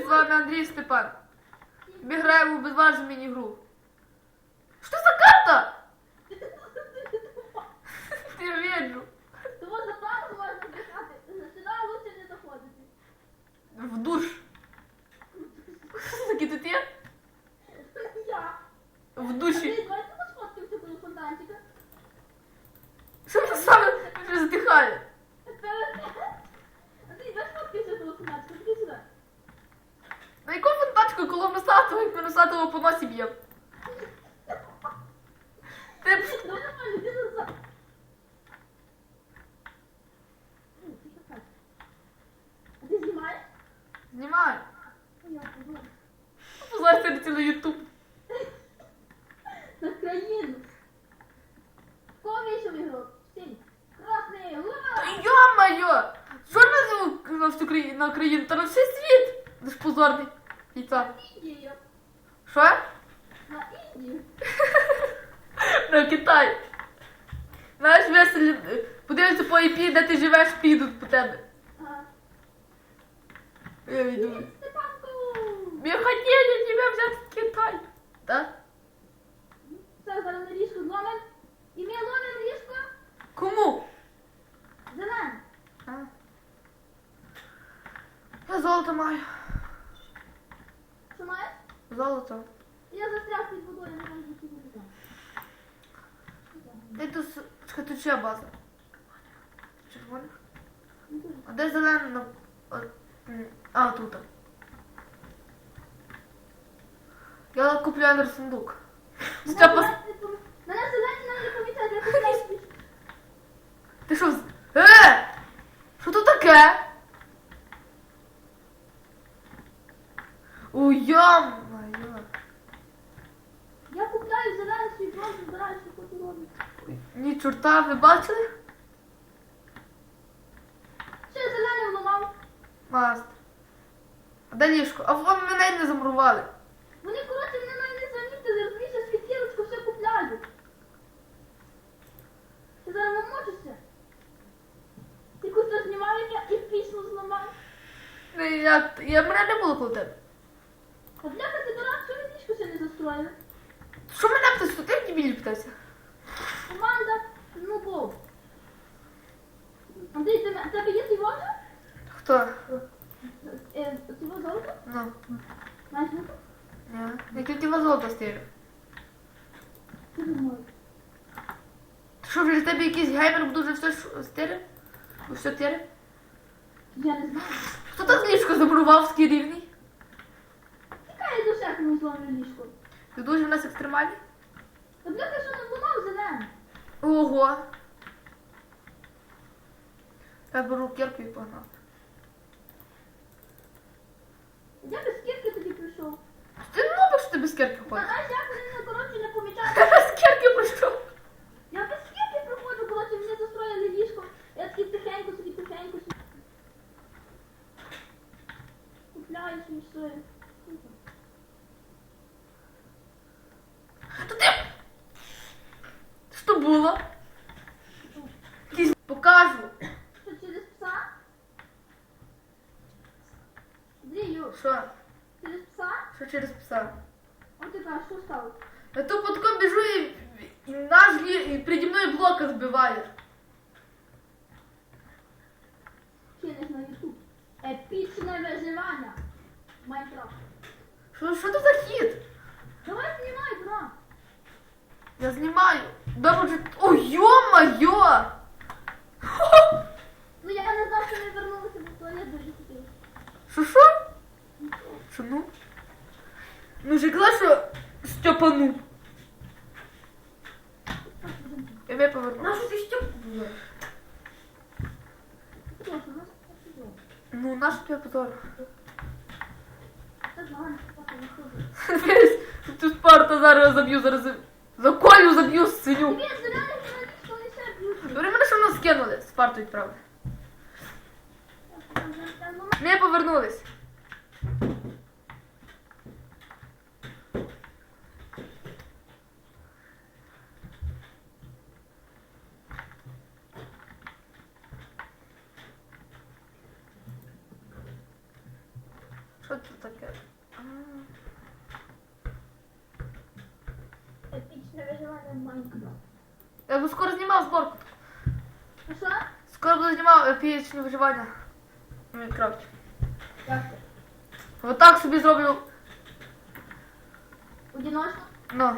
Привіт, з вами Андрій Степан. Ми граємо у безважну міні-гру. Що за карта? Я вірю. Тому за планом можна писати. Сюди лучше не заходити. В душ. Що таке тут Красний. Ура! Йо-моє! Що на, на всю країну, на країну? Та на всей світ! Це ж позорний. Яйця. Індію. Що? На Індію. На Китай. Знаєш, веселі. Подивимося по IP, де ти живеш, підуть по тебе. Ага. Я йду. Ми хотіли тебе взяти в Китай. Так? Все, зараз на ліжку зломим. І ми ломимо Кому? Зелене. А? Я золото маю. Що маєш? Золото. Я застряг під водою, не можу водою. Де тут... с- Чекай, база. Червоних? Ну. А де зелена? на- А, тут. Я купляю сундук. Мене Степа, зелені не пом- Мене зелені не помічають, я під... ти що? Е! Що тут таке? У йо-моє. Я купляю зелений свій бронз, збираю, що хочу робити. Ні, чорта, ви бачили? Ще зелений вламав. Маст. А де ліжко? А вон мене не замурували. Вони, коротше, мене навіть не замітили, розумієш, я світілочку все купляю. Ти зараз. Ти куди знімав, як я зламав. Ну, Я, я мене не було коло тебе. А бляха, ти дурак, що ви ліжко ще не застроїли? Що мене хтось тут як дебілі питався? Команда, ну бов. Андрій, ти, в тебе є вже? Хто? Е, цього золото? Ну, Знаєш, ну? ні. Я тільки на золото стирю. Ти не можеш. Що вже тебе якийсь геймер буде вже все ш- стирив? Все тире? Я не знаю. Хто так ліжко замурував в рівні? Яка я до всякого не ліжко? Ти дуже в нас екстремальний? Та бляха, що не зламав зелене? Ого. Я беру кірку і погнав. Я без кірки тоді прийшов. Ти не любиш, що ти без кірки Та ходиш? знаєш, як вони мене, коротше, не помічають. Я без кірки прийшов. тихенько собі, тихенько собі. Купляю собі все. То ти... Що було? Якийсь покажу. Що через пса? Андрію, Що? через пса? Що через пса? О, ти кажеш, що стало? Я то потім біжу і, і наш лі... і переді мною блока збиває. Епічне виживання. Майнкрафт. Що, що це за хід? Давай знімай, бра. Я знімаю. Добре, вже... О, йо-моє! Ну я не знав, що ми вернулися до туалет дуже хотів. Що що? Що ну? Ну же казав, що Степану. Я me поверну. Нашу ти Степу було? Ну, наш тебе позор. Цю спарту зараз заб'ю, зараз за колю заб'ю синю. Добре, мене що нас скинули, спарту відправили. Ми повернулись. Що Що це таке? А, Епічне виживання в Майнкрафт. Я б скоро знімав зборку. А що? Скоро буду знімав епічне виживання. в Майнкрафті. Як це? Вот так собі зроблю. Одиночно? Ну.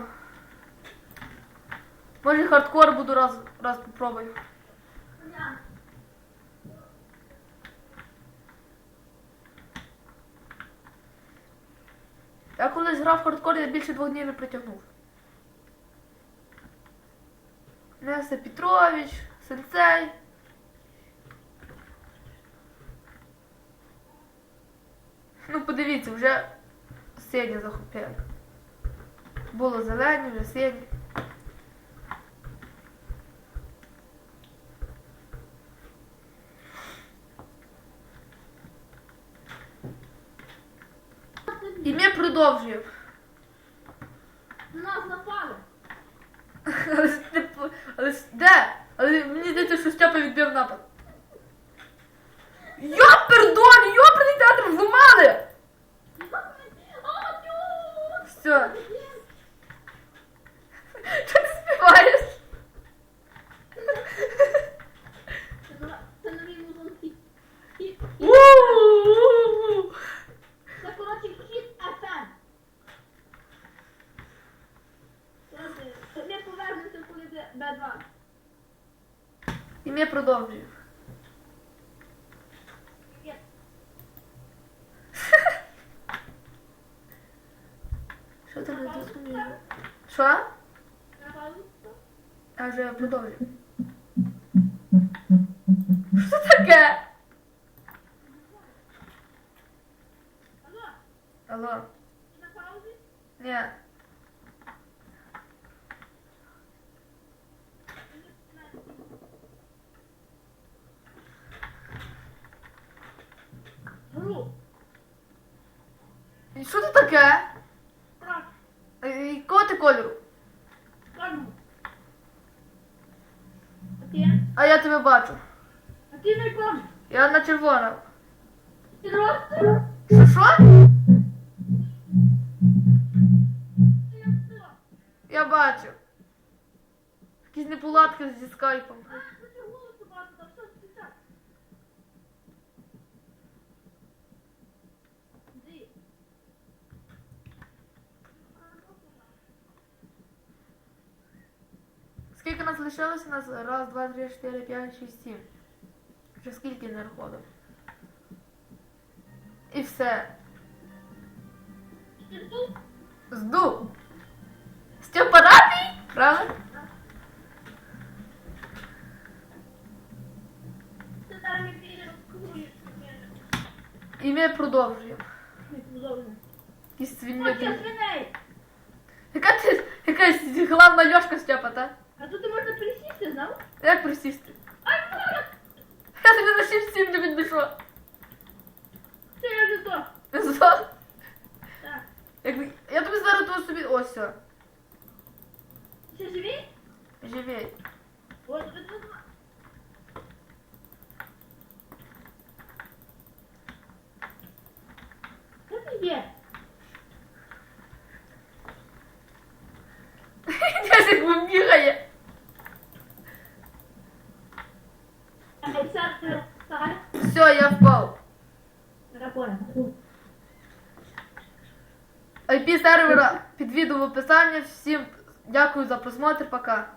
Може хардкор буду раз, раз попробую. Ня. Я колись грав в хардкор, я більше двох днів не притягнув. Неся Петрович, сенсей. Ну, подивіться, вже сині захопили. Було зелені, вже сині. І ми продовжуємо. На нас напали. Але ж не по- але ж де? Але мені здається, що Степа відбив напад. Йопердон! Йоперний театр зламали! Все. B2. I mnie prudowi. Co to będzie zmieniło? Co? A że prudowi. Co takie? Alô? Na pausa? Yeah. Таке? Якого ти кольору? А я тебе бачу. А ти на якому? Я на червоному. Що що? Я бачу. Якісь неполадки зі скайпом. Скільки нас лишилося? Нас раз, два, три, чотири, п'ять, шість, сім. Вже скільки не рахував. І все. Ти тут? Зду. Степа радий? Правда? Ти зараз не підеш розкружуєш. І ми продовжуємо. Не продовжуй. Якісь Ось я свині. свиней. Яка ти якась главна льошка Степа, та? А тут можна присісти, знав? Як присісти? Я тобі за всім сім не відбішу. Це я вже за то! Так. Як... Я тобі зараз того собі. Ось все. Ще живий? Живей. От, от, от. Що ти є? Десь як бігає. А це це стар. Все, я впав. IP сервера під відео в описанні. Всім дякую за просмотр, пока.